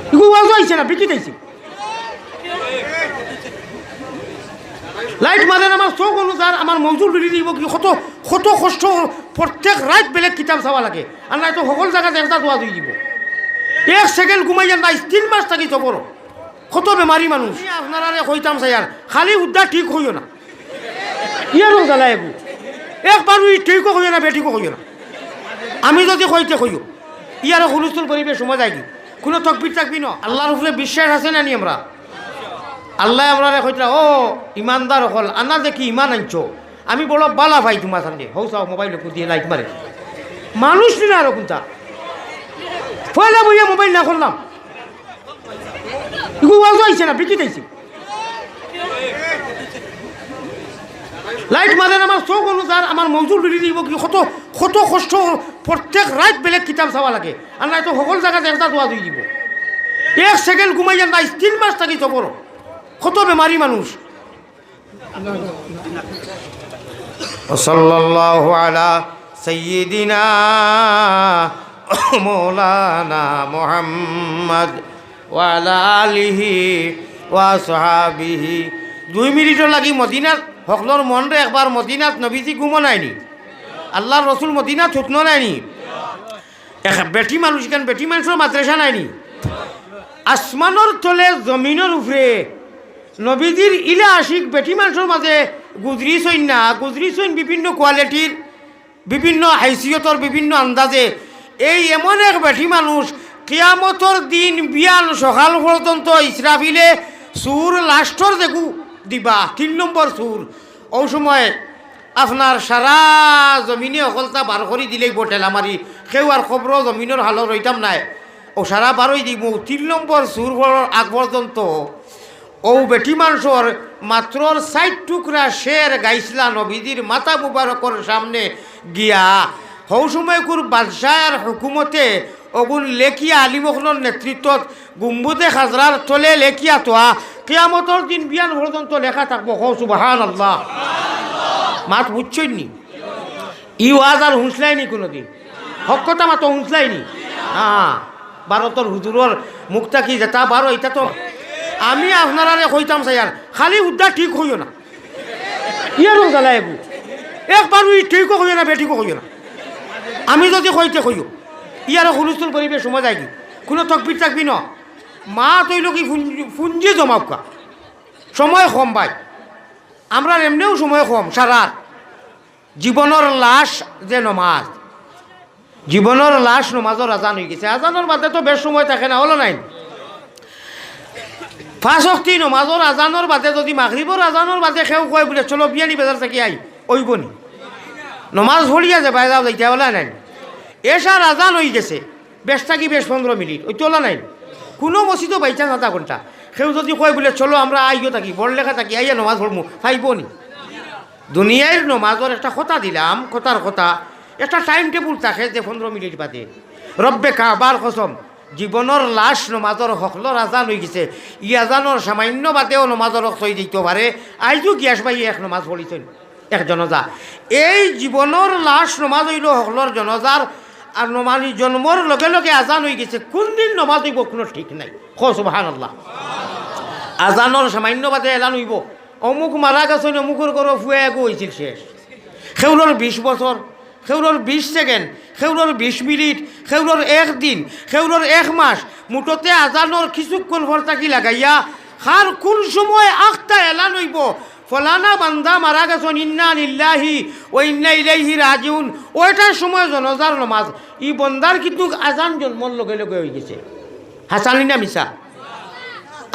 না লাইট মারেন আমার চোখ অনুযার আমার মজুর লুলি দিব কি, কত কত কষ্ট প্রত্যেক রাত বেলেগ কিতাব চাওয়া লাগে। আর নাই তো সকল জায়গাতে একটা দোয়া দিয়ে দিব। এক সেকেন্ড ঘুমাই যান, নাই, তিন মাস থাকি চবর কত বেমারি মানুষ আপনারা কইতাম চাই খালি উদ্ধার ঠিক হইও না। ইয়ারও জ্বালা একু। একবার ই ঠিকও হইও না বেঠিকও হইও না। আমি যদি কইতে কইও ইয়ারও হুলস্থুল পরিবেশ সময় যায় কি? কোনো তকবির থাকবি না। আল্লাহর উপরে বিশ্বাস আছে না নি আমরা? আল্লাহ আমরা কইতরা, ও, ইমানদার হল, আনা দেখি ইমান আনছো। আমি বড় বালা ভাই তোমার সামনে হৌ চাও মোবাইল দিয়ে লাইট মারে। মানুষ না আরও কোনটা? ফয়লা বইয়া মোবাইল না করলাম। ইগু ওয়াজও আইছে না, বিকি দিয়েছি। লাইট মারেন আমার চোখ অনুযার আমার লুলি দিব কি, কত কত কষ্ট প্রত্যেক রাত বেলেগ কিতাব চাওয়া লাগে আর নাই তো সকল জায়গাতে একটা দোয়া দিয়ে দিব এক সেকেন্ড ঘুমাই যান নাই তিন মাস থাকি চবর কত বেমারি মানুষ وصلى الله على سيدنا مولانا محمد وعلى آله وصحابه দুই মিনিটর লাগি মদিনাত সকলর মনরে একবার মদিনাত নবীজি ঘুমো নাইনি আল্লাহ রসুল মদিনা ছুটন নাইনি। বেটি মানুষ কেন? বেটি মানুষের মাদ্রাসা নাইনি। আসমানোর তলে, জমিনের উপরে। নবীজির ইলা আশিক বেটি মানুষের মাঝে গুজরি সৈন না। গুজরি সৈন বিভিন্ন কোয়ালিটির, বিভিন্ন হাইসিয়তর, বিভিন্ন আন্দাজে। এই এমন এক বেটি মানুষ কিয়ামতর দিন বিয়ান সকাল পর্যন্ত ইসরাফিলে সুর লাস্টর দেখু দিবা, তিন নম্বর সুর। ও সময় আপনার সারা জমিনে অকলতা বার করে দিলেই বটেল আমারি কেউ আর খবর জমিনের হালত রইতাম নাই। ও সারা বারোই দিব। তিন নম্বর সুর আগ পর্যন্ত ও বেটি মানুষর মাত্রর সাইড টুকরা শের গাইছিলা নবীজির মাতা মুবারকর সামনে গিয়া। হৌ সময় কুর বাদশাহের হুকুমতে অগুন লেখিয়া আলিমখনের নেতৃত্বত গুম্বুদে খাজরার তলে লেখিয়া তোয়া কেয়ামতর দিন বিয়ান পর্যন্ত লেখা থাকব। হৌ সুবাহান আল্লাহ মাত বুঝছই নি ই ওয়াজ আর হুঁসলাইনি কোনোদিন? হক কথা মাতো হুঁসলাইনি হ্যাঁ ভারতর হুজুরর মুখটা কি যেটা বারো এটা তো আমি আপনারা কইতাম চাই আর খালি উদ্ধার ঠিক হইও না। ইয়ারও জ্বালা একু একবার ই ঠিকও হইও না, বেঠিকও হইও না। আমি যদি কইতে কইও ইয়ারও হুলস্থুল পরিবেশ সময় যায় কি কোনো তকবির থাকবি ন। মা তৈল কি ফুঞ্জি জমাকা সময় কম ভাই। আমরা এমনিও সময় কম সারা জীবনের লাশ যে নমাজ। জীবনের লাশ নমাজর আজান হয়ে গেছে। আজানের বাদে তো বেশ সময় থাকে না, হলো নাই? ফাঁস শক্তি নমাজর আজানোর বাদে যদি মাগরিবর আজানোর বাদে সেও কয় বোলে, চলো বিয়ানি বেজার থাকি আই ওইব নি নমাজ ভরিয়া যে বাইরাও যাইতে ওলা নাই? এসার আজান হয়ে গেছে। বেশ থাকি বেশ পনেরো মিনিট ওই তোলা নাই? কোনো মসজিদও বাইচা আধা ঘণ্টা সেও যদি কয় বোলে, চলো আমরা আইও থাকি বড় লেখা থাকি, আইয়া নমাজ ভরমু ফাইব নি দুনিয়ার নমাজর একটা কথা দিলাম, কথার কথা। একটা টাইম টেবুল থাকে যে পনেরো মিনিট বাদে। রব্বে কাবার কসম জীবনের লাশ নমাজর হকলর আজান হয়ে গেছে। ই আজানোর সামান্য বাদেও নমাজর থই দিতে পারে। আইজও গিয়াস এক নমাজ পড়িছেন এক জনজা। এই জীবনের লাশ নমাজ হইল হকলর জনজার আর নমানি জন্মর লগে লগে আজান হয়ে গেছে। কোন দিন নমাজ হইব কোনো ঠিক নাই। খুবাহান আল্লাহ আজানোর সামান্য বাদে এলান হইব। অমুক মারা গেছেন অমুকের ঘর ফুয়ে এগো হয়েছিল শেষ। সেউলোর বিশ বছর সেউলোর বিশ সেকেন্ড সেউলোর বিশ মিনিট এক দিন সেউলোর এক মাস, মুঠতে আজানোর কিছুক্ষণ ভর থাকি লাগাইয়া খার কোন সময় আখটা এলান হইব? ফলানা বান্দা মারা গেছেন, ইন্না নিল্লাহি ও ইন্না ইলাইহি রাজিউন। ওইটার সময় জনজার নমাজ। ই বন্দার কিন্তু আজান জন্মর লগে লগে হয়ে গেছে। হাসানি না মিশা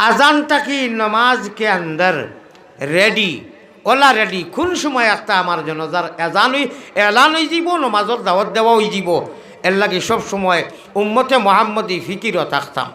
আজান তাকি নমাজ কে আন্দর? রেডি ওলা রেডি, কোন সময় একটা আমার জনজার এজান হই এলান হয়ে যাব নমাজর দাওয়াত দেওয়া হয়ে যাব এর লাগে সব সময় উম্মতে মোহাম্মদী ফিকিরও থাকতাম